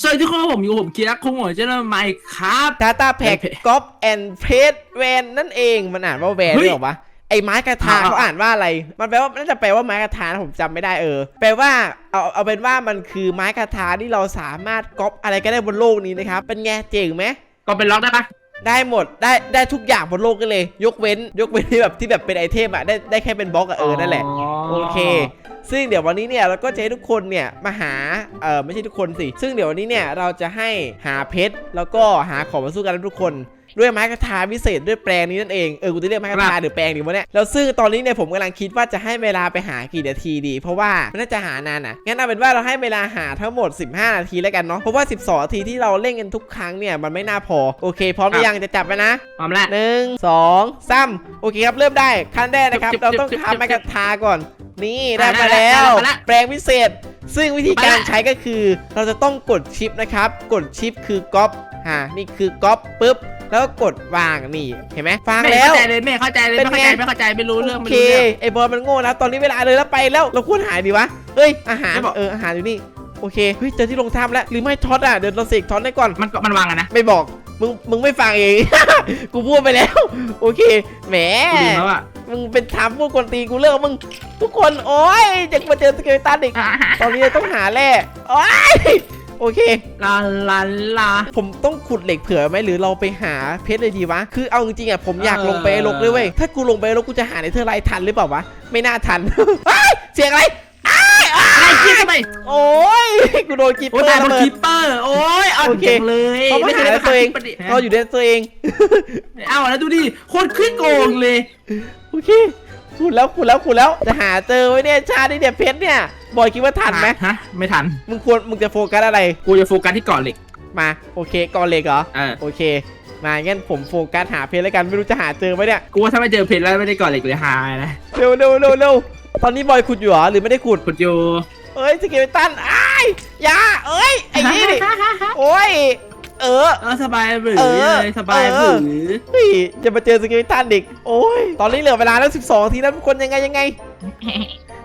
สวัสดีทุกคนครับผมอยู่กับผมคีรักคงหัวเจ้าไมค์ครับดาต้าแพ็กโอเคก๊อปแอนเพจแวนนั่นเองมันอ่านว่าแวนเฮ้หรืยอเปล่าวะไอ้ไม้กระทาอ่าเขาอ่านว่าอะไร มันแปลว่าน่าจะแปลว่าไม้กระทานะผมจำไม่ได้เออ แปลว่าเอาเอาเป็นว่ามันคือไม้กระทาที่เราสามารถก๊อปอะไรก็ได้บนโลกนี้นะครับ เป็นไงเจ๋งไหมก็เป็นล็อกได้ปะ ได้หมดได้ได้ทุกอย่างบนโลกกันเลย ยกเว้น ยกเว้นที่แบบที่แบบเป็นไอเทมอะได้ได้แค่เป็นบล็อกอะเออนั่นแหละโอเคซึ่งเดี๋ยววันนี้เนี่ยเราก็จะให้ทุกคนเนี่ยมาหา เออไม่ใช่ทุกคนสิ ซึ่งเดี๋ยววันนี้เนี่ยเราจะให้หาเพชรแล้วก็หาของมาสู้กันนะทุกคน ด้วยไม้กระทาพิเศษด้วยแปลงนี้นั่นเองเออกูจะเรียกไม้กระทาหรือแปลงดีวะเนี่ยแล้วซึ่งตอนนี้เนี่ยผมกำลังคิดว่าจะให้เวลาไปหากี่นาทีดี เพราะว่ามันน่าจะหานานอะงั้นเอาเป็นว่าเราให้เวลาหาทั้งหมด 15 นาทีแล้วกันเนาะเพราะว่า 12 นาทีที่เราเล่นกันทุกครั้งเนี่ยมันไม่น่าพอโอเคพร้อมหรือยังจะจับไปนะพร้อมแล้วหนึ่งสองสามโอเคครับเริ่มได้ขั้นแรกนะครับจึ๊บเราต้องจึ๊บทำไม้กระทาก่อน นี่ได้ได้มาได้แล้วได้มาแล้ว แปลงพิเศษ ซึ่งวิธีมาการแล้วใช้ก็คือ เราจะต้องกดชิปนะครับ กดชิปคือก๊อปฮะนี่คือก๊อปปุ๊บ แล้วก็กดวางนี่เห็นไหมฟังไม่แล้เข้าวใจเลยไม่เข้าใจเลยเป็ไม่นเข้าใจไงไม่เข้าใจไม่รู้เรื่องโอไม่เครู้เรื่อง ไอ้บอลมันโง่นะตอนนี้เวลาเลยแล้วไปแล้วเราควรหายดีวะเฮ้ยอาหารไม่บอก เอออาหารอยู่นี่โอเคเฮ้ยเจอที่ลงถ้ำแล้วหรือไม่ท็อตอะเดี๋ยวเราเสกท็อตได้ก่อน มันก็มันวางอะนะไม่บอกมึงมึงไม่ฟังเอง กูพูดไปแล้ว โอเคแหม กูลืมแล้วอะมึงเป็นทำพูดกวนตีนกูเลิกกับมึงทุกคนโอ้ยจะมาเจอสเกลตันอีกตอนนี้เราต้องหาแร่โอ้ย โอเค ลาลาลาผมต้องขุดเหล็กเผื่อไหมหรือเราไปหาเพชรเลยดีวะ คือเอาจริงๆอะผมอยากเออลงไปลกด้วยเว้ย ถ้ากูลงไปลกกูจะหาในเธอร์ไลน์ทันหรือเปล่าวะ ไม่น่าทันเฮ้ยเสียงอะไรอ้ายอ้ายไอ้คิดทำไมโอ้ยกูโดนกีโอ้เปอตายร์คระนเบิคิดปเปอร์โอ้ยเอาโอเคเก่งเลยเขามาหาในตัวเองเราเราอยู่ในตัวเองเอาแล้วดูดิโคตรขี้โกงเลยโอเคขุดแล้วขุดแล้วขุดแล้วจะหาเจอไว้เนี่ยชาตินี่เนี่ยเพชรเนี่ย บอยคิดว่าทันไหมฮะ ไม่ทัน มึงควรมึงจะโฟกัสอะไร กูจะโฟกัสที่เกาะเหล็ก มาโอเคก่อนเหล็กเหรอเออ โอเค มางั้นผมโฟกัสหาเพชรแล้วกันไม่รู้จะหาเจอไหมเนี่ยกูว่าถ้าไม่เจอเพชรแล้วไม่ได้เกาะเหล็กเลยหายนะเร็วเร็วเร็วเร็วตอนนี้บอยขุดอยู่เหรอหรือไม่ได้ขุดขุดอยู่เอ้ยสเกลตันอ้ายอยาเอ้ยไอ้นี่ดิโอ้ยเออ เออสบายหรือเออเลยสบายหเอรือ อ เฮ้ยจะมาเจอสเกลตันอีกโอ้ยตอนนี้เหลือเวลาแล้ว 12 ทีนะทุกคนยังไงยังไง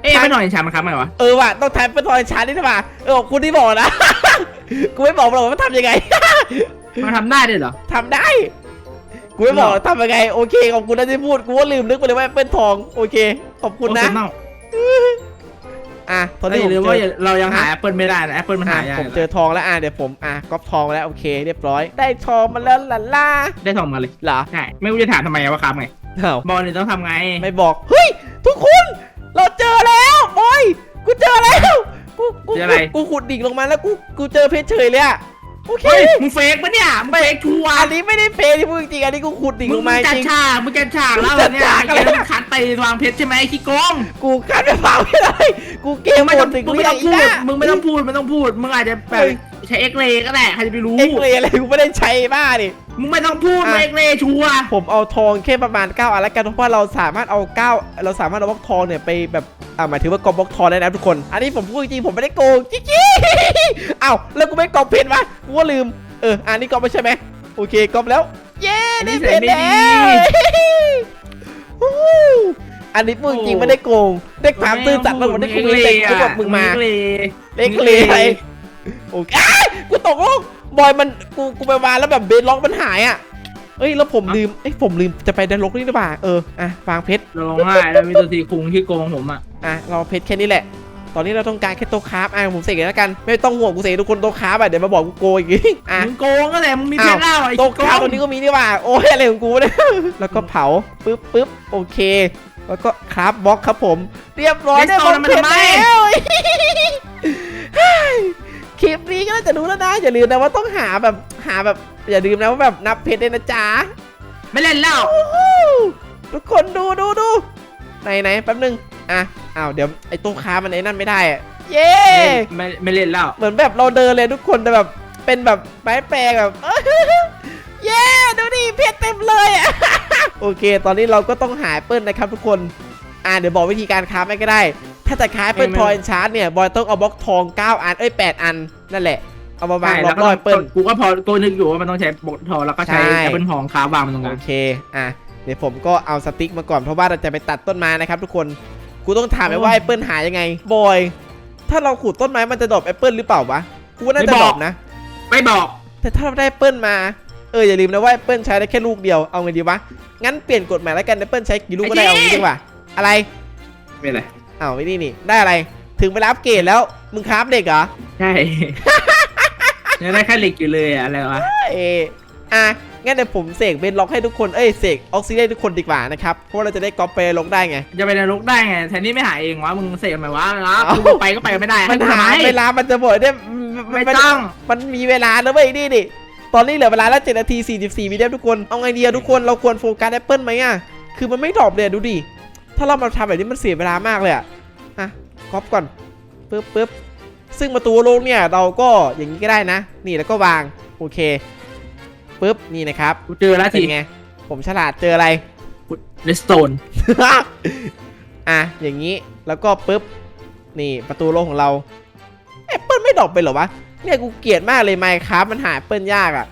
เอ๊ะไม่หน่อยชามันครับไหมวะเออว่ะต้องแทนเป็นทอยชาร์จนี่นะว่ะเออคุณที่บอกนะ กูไม่บอกหรอกว่าทำยังไง มันทำได้ด้วยเหรอ ทำได้ กูไม่บอกหรอทำยังไง โอเคขอบคุณนะที่พูด กูก็ลืมนึกไปเลยว่าเป็นทอง โอเค ขอบคุณนะโอ้โหอะตอนเน่านี้อย่าลืมผมว่าเจอเรายังหาแอปเปิลไม่ได้นะแอปเปิลมันอะหายากผมเจอทองแล้วอะเดี๋ยวผมอะก๊อปทองมาแล้วโอเค เรียบร้อย ได้ทองมาแล้วล่ะล่ะได้ทองมาเลยเหรอใช่ไม่รู้จะถามทำไมว่าครับไงเอ้าบอลเนี่ยต้องทำไง ไม่บอก เฮ้ย ทุกคน เราเจอแล้วโอ้ยกูเจอแล้วกูกูเจออะไร กูขุดดิ่งลงมาแล้วกูกูเจอเพชรเฉยเลยอะโอเคเฮ้ยมึงเฟกปะเนี่ยมึงเฟกชัวร์อันนี้ไม่ได้เพลย์ที่พูดจริงๆอันนี้กูขุดดิ่งมึลงงมาจัดจริง ฉากมึงจัดฉากแล้วจัดเนี่ยฉากอะไรเกมมันคัดไปวางเพชรใช่ไหมขี้โกงกูคัดไม่เปล่าไม่ได้กูเกมมึงไม่หมต้อดงถึงมึงเรีไม่ยต้กองอีพูกดนะมึงไม่ต้องพูดมึงต้องพูดมึงอาจจะแบเฮ้บย ใช้เอ็กเรย์ก็ได้ใครจะไปรู้ เอ็กเลยอะไรกูไม่ได้ใช้บ้าดิ มึงไม่ต้องพูดอะ เอ็กเรย์ชัวร์ผมเอาทองแค่ประมาณ9อันแล้วกันเพราะว่าเราสามารถเอา9เราสามารถเอาบล็อกทองเนี่ยไปแบบอ่าหมายถึงว่ากอบบล็อกทองได้นะทุกคน อันนี้ผมพูดจริงๆผมไม่ได้โกงจริงๆเอ้าแล้วกูไม่กอบเพชรวะกูก็ลืมเอออันนี้กอบไม่ใช่ไหมโอเคกอบแล้ว เย้ได้เพชรแล้วฮู้อันนี้พูดจริงๆไม่ได้โกงได้ความซื่อสัตย์แล้วผมได้คุยเล็กกูบอกมึงมา เอ็กเรย์เล็กเลยอะไร โอเคอ้ายกูตกลงบอยมันกูกูไปวางแล้วแบบเบสล็อกมันหายอะเอ้ยแล้วผมลืมเอ้ยผมลืมจะไปดันล็อกนี่หรือเปล่าเอออะวางเพชรเราลงง่ายแล้วมีตัวทีคุงที่โกงผมอะอะเราเพชรแค่นี้แหละ ตอนนี้เราต้องการแค่โต๊ะคราฟอะผมเสกเลยแล้วกัน ไม่ต้องห่วงกูเสกทุกคนโต๊ะคราฟอะเดี๋ยวมาบอกกูโกยอีกทีอะมึงโกงก็แหละมึงมีเพชรเล่าไอ้โต๊ะขี้คราฟโกตัวงนี้ก็มีนี่หว่าโอ้ยอะไรของกูเนี่ยแล้วก็เผาปึ๊บปึ๊บโอเค แล้วก็คราฟบล็อกครับผม เรียบร้อยได้บล็อกเพชรแล้ว คลิปนี้ก็น่าจะรู้แล้วนะ อย่าลืมนะว่าต้องหาแบบหาแบบอย่าลืมนะว่าแบบนับเพชรด้วยนะจ๊ะไม่เล่นแล้ว โอ้โหทุกคนดูดูดูไหนไหนแป๊บนึงอะอ้าวเดี๋ยวไอ้ตู้ค้ามันไอ้นั่นไม่ได้อะเย้ ไม่ไม่เล่นแล้ว เหมือนแบบเราเดินเลยทุกคนแต่แบบเป็นแบบไม้แปลงแบบเย้ดูดิเพชรเต็มเลยอะโอเค ตอนนี้เราก็ต้องหาแอปเปิลนะครับทุกคน อ่าเดี๋ยวบอกวิธีการค้าไม่ก็ได้ ถ้าจะค้าแอปเปิลไม่ไม่ทอยชาร์จเนี่ยบอยต้องเอาบล็อกทอง 9 อันเอ้ย 8 อัน นั่นแหละ เอามาวางใช่รแล้วอบก็รอยแอปเปิลกูก็พอกูนึกอยู่ว่ามันต้องใช้บททองแล้วก็ใช้ใช่แอปเปิลทองค้าวางมันตรงกโอลางเคอะเดี๋ยวผมก็เอาสติ๊กมาก่อนเพราะว่าเราจะไปตัดต้นไม้นะครับทุกคนกูต้องถามไปว่าแอปเปิลหายังไงบอย ถ้าเราขูดต้นไม้มันจะดรอปแอปเปิลหรือเปล่าวะกูว่าน่าจะดรอปนะ ไม่บอก แต่ถ้าเราได้แอปเปิลมาเอออย่าลืมนะว่าแอปเปิลใช้ได้แค่ลูกเดียวเอาไงดีวะงั้นเปลี่ยนกฎหมายแล้วกันแอปเปิลใช้กี่ลูกก็ได้เอางี้ดีกว่าอะไรไม่เป็นไร อ้าวไม่นี่นี่ได้อะไร ถึงเวลาอัปเกรดแล้ว มึงคราฟเด็กเหรอ ใช่ ยังได้แค่เหล็กอยู่เลยอะอะไรวะ เอออะ งั้นเดี๋ยวผมเสกเบนล็อกให้ทุกคน เอ้ย เสกออกซิเดนทุกคนดีกว่านะครับ เพราะว่าเราจะได้ก๊อปไปล็อกได้ไง จะไปนรกได้ไงแทนนี่ไม่หายเองวะ มึงเสกทำไมวะนะเอ้ากูไปก็ไปไม่ได้มันให้กูหาทำไมเวลามันจะหมดเนี่ยมันไม่มันต้อง มันมีเวลานะเว้ยนี่ดิตอนนี้เหลือเวลาแล้ว7นาที44วิดีโอทุกคน เอาไงดีอะทุกคน เราควรโฟกัสแอปเปิลไหมอะคือมันไม่ดรอปเลยอะดูดิ ถ้าเรามาทำแบบนี้มันเสียเวลามากเลยอะอะก๊อปก่อนปึ๊บปึ๊บซึ่งประตูโลกเนี่ยเราก็อย่างนี้ก็ได้นะ นี่แล้วก็วางโอเคปึ๊บนี่นะครับกูเจอแล้วเป็สินไง ผมฉลาดเจออะไร เลสโตนอะอย่างนี้แล้วก็ปึ๊บนี่ประตูโลกของเราแอปเปิลไม่ดรอปไปเหรอวะเนี่ยกูเกลียดมากเลยไมค์ครับมันหาแอปเปิลยากอะ่ะ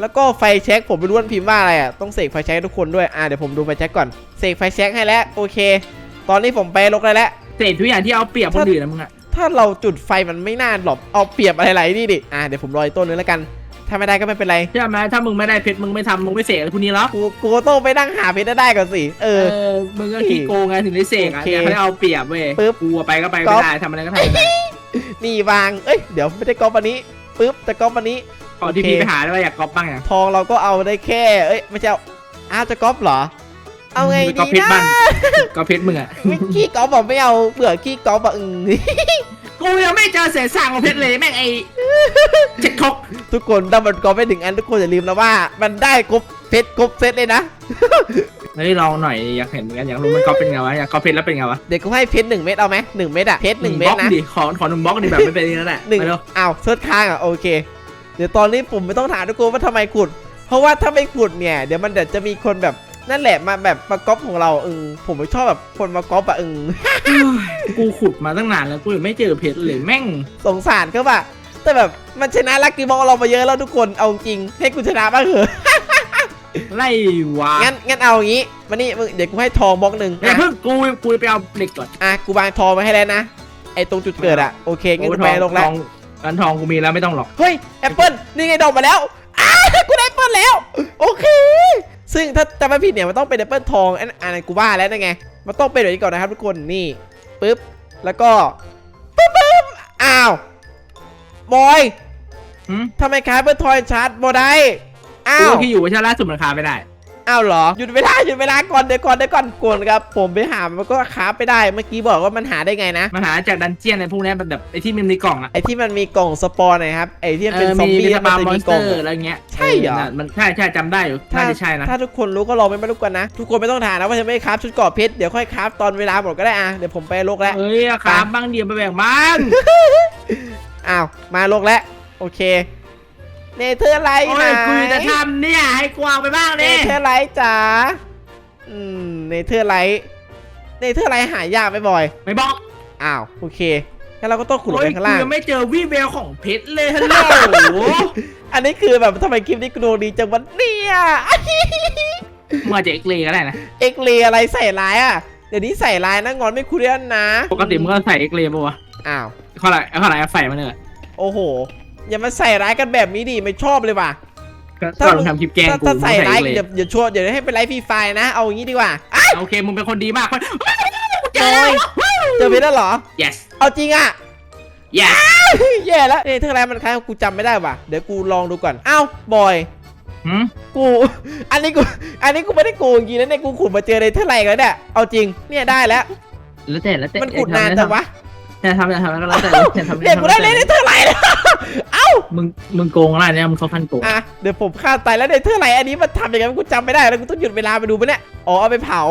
แล้วก็ไฟแช็กผมไม่รู้ว่ามันพิมพ์ว่าอะไรอะ่ะต้องเสกไฟแช็กให้ทุกคนด้วยอะเดี๋ยวผมดูไฟแช็กก่อนเส กไฟแช็กให้แล้วโอเค ตอนนี้ผมไปลกได้แล้วเศษทุกอย่างที่เอาเปรียบคนอื่นนะมึงอะถ้าเราจุดไฟมันไม่น่าหลบเอาเปรียบอะไรๆนี่ดิอะเดี๋ยวผมรออีกต้นนึงแล้วกัน ถ้าไม่ได้ก็ไม่เป็นไรเชื่อไหมถ้ามึงไม่ได้เพชรมึงไม่ทำมึงไม่เสกอะไรพวกนี้หรอกกูกูต้องไปนั่งหาเพชรได้ก่อนสิเอเออ อมึงก็ขี้โกงไงถึงได้เสกอะโอเคเนี่ยเขาได้เอาเปรียบเว้ยปึ๊บ กูไปก็ไปก๊ไม่อปได้ทำอะไรก็ทำไม่ได้นี่วางเอ้ยเดี๋ยวไม่ได้ก๊อปอันนี้ปึ๊บแต่ก๊อปอันนี้ ขอที่พี่ไปหาได้ว่าอยากก๊อปบ้างอย่างทองเราก็เอาได้แค่ เอ้ยไม่ใช่เอาอ้าวจะก๊อปเหรอ เอาไงก๊อปดีเพชรนะบ้านก๊อปเพชรมึงอะไม่ขี้ก๊อปบอกไม่เอาเบื่อขี้ก๊อปอะอึงกูยังไม่เจอเศษสร้างของเพชรเลยแม่งไอ้เจ็ดคกทุกคนถ้ามันก๊อปไม่ถึงอันทุกคนอย่าลืมนะว่า มันได้ครบเพชรครบเซตเลยนะ เฮ้ยลองหน่อยอยากเห็นเหมือนกันอยากรู้มันก๊อปเป็นไงวะอยากก๊อปเพชรแล้วเป็นไงวะเดี๋ยวกูให้เพชรหนึ่งเม็ดเอาไหมหนึ่งเม็ดอะเพชรหนึ่งเม็ดบล็อกนะดิขอขอหนึ่งบล็อกดิแบบไม่เป็นอย่างนั้นแหละหนึ่งไปเร็วอ้าวเซิร์ชค้างอะโอเค เดี๋ยวตอนนี้ผมไม่ต้องถามทุกคนว่าทำไมขุด เพราะว่าถ้าไม่ขุดเนี่ย เดี๋ยวมันเดี๋ยวจะมีคนแบบ นั่นแหละมาแบบมาก๊อปของเราเออผมไม่ชอบแบบคนมาก๊อปอะเออกูขุดมาตั้งนานแล้วกูยังไม่เจอเพชรเลยแม่งสงสารเขาป่ะแต่แบบมันชนะลักกี้บอลเรามาเยอะแล้วทุกคนเอาจริงให้กูชนะบ้างเถอะไล่วะงั้นงั้นเอาอย่างงี้มานี่มึงเดี๋ยวกูให้ทองบล็อกหนึ่งอย่าอะเพิ่งกูกูไปเอาเหล็กก่อนอะกูวางทองมาให้แล้วนะไอตรงจุดเกิดอะโอเคงั้นกูไปลงแล้วทองร้านทองกูมีแล้วไม่ต้องหรอกเฮ้ยแอปเปิลนี่ไงดอกมาแล้วอ้ากูได้แอปเปิลแล้ว โอเค ซึ่งถ้าจำไม่ผิดเนี่ยมันต้องเป็นแอปเปิลทองอันอันนั้นกูว่าแล้วนะไง มันต้องเป็นแบบนี้ก่อนนะครับทุกคนนี่ปึ๊บแล้วก็ปึ๊บปึ๊บอ้าวบอยหืมทำไมคาร์เปิลทอยชาร์จบอได้อ้ากูวที่อยู่ว่าชาล่าสุดมันคาไม่ได้ อ้าวเหรอหยุดเวลาหยุดเวลาก่อนเดี๋ยวก่อนเดี๋ยวก่อนกวนครับ ผมไปหามันก็คาไปได้เมื่อกี้บอกว่ามันหาได้ไงนะมันหาจากดันเจียนในพวกนี้แบบไอ้ที่มันในกล่องอะไอที่มันมีกล่องสปอร์นะครับไอที่มันเป็นซอมบี้มีแล้วมันปาจะมอนมีสกเตล่อองร์อะไรเงี้ยใช่เหรอนั่นมันใช่ใช่จำได้อยู่น่าจะใช่นะถ้าทุกคนรู้ก็ลองไปไม่รู้กันนะ ทุกคนไม่ต้องถามนะว่าจะไม่คราฟชุดเกราะเพชรเดี๋ยวค่อยคราฟตอนเวลาหมดก็ได้อะเดี๋ยวผมไปโลกแล้วเอ้ยอะครับบ้างเดียวไปแบ่งบ้างอ้าวมาโลกแล้วโอเค เนเธอร์ไลท์โอ้ไหนยกูจะทำเนี่ยให้กวางไปบ้างเนดิเธอร์ไลท์จ๋าอืมเนเธอร์ไลท์เนเธอร์ไลท์หายากไหมบอยไม่บอกอ้าวโอเคงั้นเราก็ต้องขุดลงโอ้ไปยข้างกูล่าง ยังไม่เจอวิเวลของเพชรเลยฮัลโหลอันนี้คือแบบทำไมคลิปนี้กูดวงดีจังวะเนี่ยมาจากเอ็กเลก็ได้นะเอ็กเลอะไรใส่ร้ายอะเดี๋ยวนี้ใส่ร้ายนะงอนไม่คุยกันนะปกติมึงก็ใส่เอ็กเลป่าวะอ้าว ข้อไหนข้อไหนใส่มาเนี่ยโอ้โห อย่ามาใส่ร้ายกันแบบนี้ดิไม่ชอบเลยว่ะก็มึงทำคลิปแกล้งถ้ากูถ้าใส่ร้ายมึงอย่าอย่าชวนอย่าให้เป็นไลฟ์ฟรีไฟนะเอาอย่างนี้ดีกว่าอะโอเคมึงเป็นคนดีมากเจโอ้ยเจอเพชรแล้วเหรอ yes เอาจริงอะ yes แย่แล้วเอ้ยเธออะไรมันคล้ายกับกูจำไม่ได้ว่ะเดี๋ยวกูลองดูก่อนเอ้าบอยหืมกู อันนี้กู อันนี้กูไม่ได้โกงจริงนะเนี่ยกูขุดมาเจอในเท่าไหร่แล้วเนี่ยเอาจริงเนี่ยได้แล้วแล้วแต่แล้วแต่มันขุดนานจังวะแต่ทำแต่ทำแล้วแล้วแต่แต่ทำเนี่ยกูได้เลยในเท่าไหร่แล้วเอ้า มึงมึงโกงอะไรเนี่ยมึงเขาพันโกงอะเดี๋ยวผมฆ่าตายแล้วในเท่าไหร่อันนี้มันทำยังไงกูจำไม่ได้แล้วกูต้องหยุดเวลาไปดูปะเนี่ยอ๋อเอาไปเผา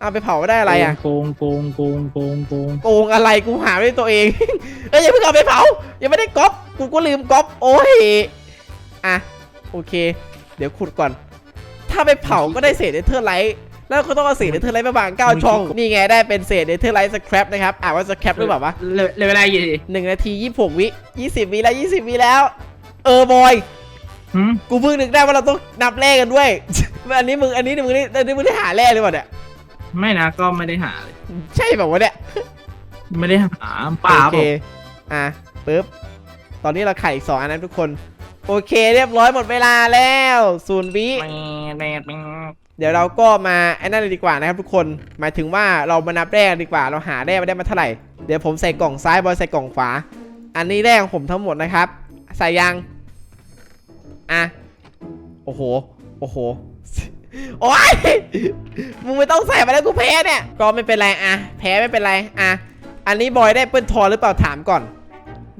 เอาไปเผาได้อะไรอะโกงโกงโกงโกงโกงโกงอะไรกูหาไม่ได้ตัวเอง เอ้ยอย่าเพิ่งเอาไปเผายังไม่ได้ก๊อปกูก็ลืมก๊อปโอ้ยอะโอเค เดี๋ยวขุดก่อน ถ้าไปเผาก็ได้เศษเนเธอร์ไลท์ แล้วก็ต้องเอาเศษเนเธอร์ไลท์มาบางเก้าช่องนี่ไงได้เป็นเศษเนเธอร์ไลท์สครับนะครับอ่านว่าสครับหรือเปล่าวะเลยเลยเวลากี่ทีหนึ่งนาทียี่สิบหกวิยี่สิบวิแล้วยี่สิบวิแล้ว เออบอยหืมกูเพิ่งนึกได้ว่าเราต้องนับเลขกันด้วย อันนี้มึงอันนี้มึงนี่อันนี้มึงได้หาเลขหรือเปล่าเนี่ยไม่นะก็ไม่ได้หาเลยใช่แบบว่าวะเนี่ยไม่ได้หาเปล่าโอเคอะปึ๊บตอนนี้เราไข่อีกสองอันนั้นทุกคนโโอเค เรียบร้อยหมดเวลาแล้วศูนย์วิแม่แม่แม่ เดี๋ยวเราก็มาไอ้นั่นเลยดีกว่านะครับทุกคน หมายถึงว่าเรามานับแรกดีกว่า เราหาแรกมาได้มาเท่าไหร่ เดี๋ยวผมใส่กล่องซ้ายบอยใส่กล่องขวา อันนี้แรกของผมทั้งหมดนะครับ ใส่ยัง อะ โอ้โห โอ้โห โอ้ย มึงไม่ต้องใส่มาแล้วกูแพ้เนี่ย ก็ไม่เป็นไรอะ แพ้ไม่เป็นไรอะ อันนี้บอยได้เปิ้ลทอนหรือเปล่าถามก่อน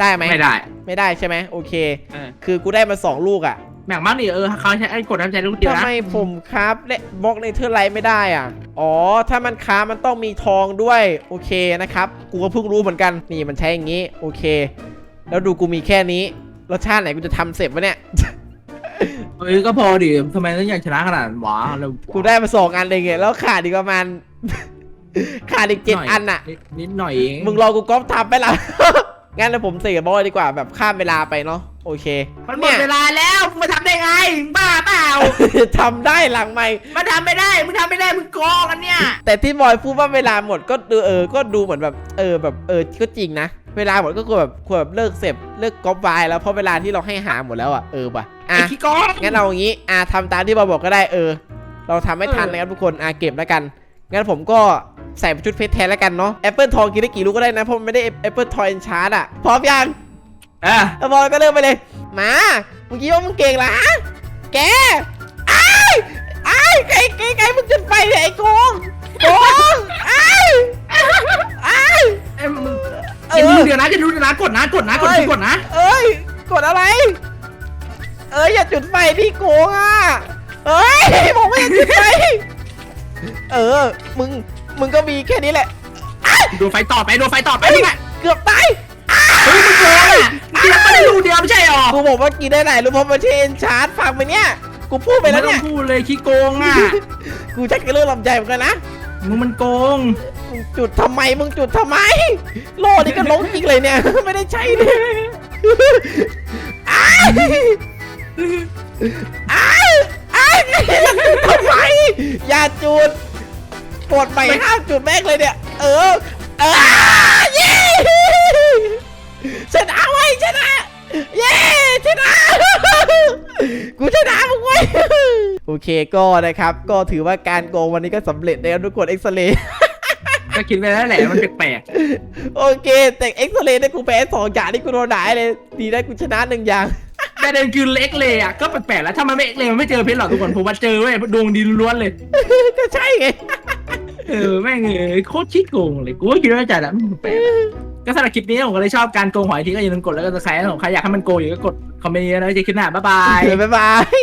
ได้ไหมไม่ได้ ไม่ได้ใช่ไหมโอเคเออคือกูได้มาสองลูกอะ แบ่งบ้างดิเออเขาใช้ไอ้กดน้ำใจลูกเดียวทำนะไมผมครับและบล็อกในเทอร์ไลท์ไม่ได้อะ อ๋อ ถ้ามันค้ามันต้องมีทองด้วย โอเคนะครับ กูก็เพิ่งรู้เหมือนกัน นี่มันใช้อย่างนี้ โอเค แล้วดูกูมีแค่นี้ รสชาติไหนกูจะทำเสร็จวะเนี่ย เอ้ยก็พอดิทำไมต้องอยากชนะขนาดนั้นวะเรากูได้มาสองอันเลยไงแล้วขาดอีกประมาณ ขาดอีกเจ็ดหยอันอะดนิดหน่อยเองมึงรอกูก๊อปทำไปละ งั้นเดี๋ยวผมเสกกับบอยดีกว่าแบบข้ามเวลาไปเนาะ โอเคมันหมดเวลาแล้วมึงมาทำได้ไงมึงบ้าเปล่า ทำได้หลังไม่มันทำไม่ได้มึงทำไม่ได้มึงโกงกันเนี่ย แต่ที่บอยพูดว่าเวลาหมดก็ดูเออ ก็ดูเหมือนแบบเออแบบเออก็จริงนะ เวลาหมดก็ควรแบบควรแบบเลิกเสพเลิกก๊อปไวน์แล้วเพราะเวลาที่เราให้หาหมดแล้วอะเออป่ะไอ้อะขี้โกงงั้นเอาอย่างงี้อะทำตามที่บอยบอกก็ได้เออ เราทำไม่ทันเออนะครับทุกคนอะเก็บแล้วกันงั้นผมก็ใส่ชุดเพชรแทนแล้วกันเนาะแอปเปิลทองกินได้กี่ลูกก็ได้นะเพราะมันไม่ได้แอปเปิลทอยชาร์ดอะพร้อมยัง อะแล้วบอยก็เริ่มไปเลยมามึงคิดว่ามึงเก่งเหรอฮะแกไอ้ายอ้ายไก่ไก่ไก่มึงจุดไฟเนี่ยไอ้โกงโกงไอ้ายอ้ายไอ้มึงเอจะอดูเดี๋ยวนะจะดูเดี๋ยวนะกดนะกดนะกดเอ้ย กดนะเอ้ยกดอะไร เอ้ยอย่าจุดไฟที่โกงอะเอ้ยบอกว่าอย่าจุดไฟเออ มึงมึงก็มีแค่นี้แหละ ดูไฟต่อไปดูไฟต่อไปมึงอะเกือบตาย เฮ้ยมึงโกงอะมึงยังไม่ได้ดูเดียวไม่ใช่หรอกูบอกว่ากินได้ไหนรู้เพราะมันใช่เอ็นชาร์ดฟังไปเนี่ย กูพูดไปไม่แล้วต้อเนี่งยพูดเลยขี้โกงอะกูชักจะเริ่มลำใจเหมือนกันนะมึงมันโกงมึงจุดทำไมมึงจุดทำไมโลนี่ก็ล้มจริงเลยเนี่ย ไม่ได้ใช้เลยอ้ายอ้ายอ้ายทำไมอย่าจุดปวดไปห้ามจุดแม่งเลยเนี่ย เออเออ โอเคก็นะครับ ก็ถือว่าการโกงวันนี้ก็สำเร็จนะครับทุกคนเอ็กซเรย์ก็คิดไปแล้วแหละมันแปลกโอเค แต่เอ็กซเรย์ได้กูแพ้สองอย่างนี่กูโดนด่าเลย ดีได้กูชนะหนึ่งอย่างๆแต่เดินคือเล็กเลยอะก็แปลกๆแล้วถ้ามันไม่เอ็กเลยมันไม่เจอเพชรหรอกทุกคนผมว่าเจอเว้ยดวงดีล้วนๆเลยก็ใช่ไงเออแม่งเอ้ยโคตรชิดโกงเลยกูก็คิดว่าจะแล้วแปลกก็สำหรับคลิปนี้ผมก็เลยชอบการโกงหอยทีก็อย่าลืมกดแล้วก็สไครต์ของใครอยากให้มันโกงอยู่ก็กดคอมเมนต์เยอะนะเจอคลิปหน้าบ๊ายบายบ๊ายบาย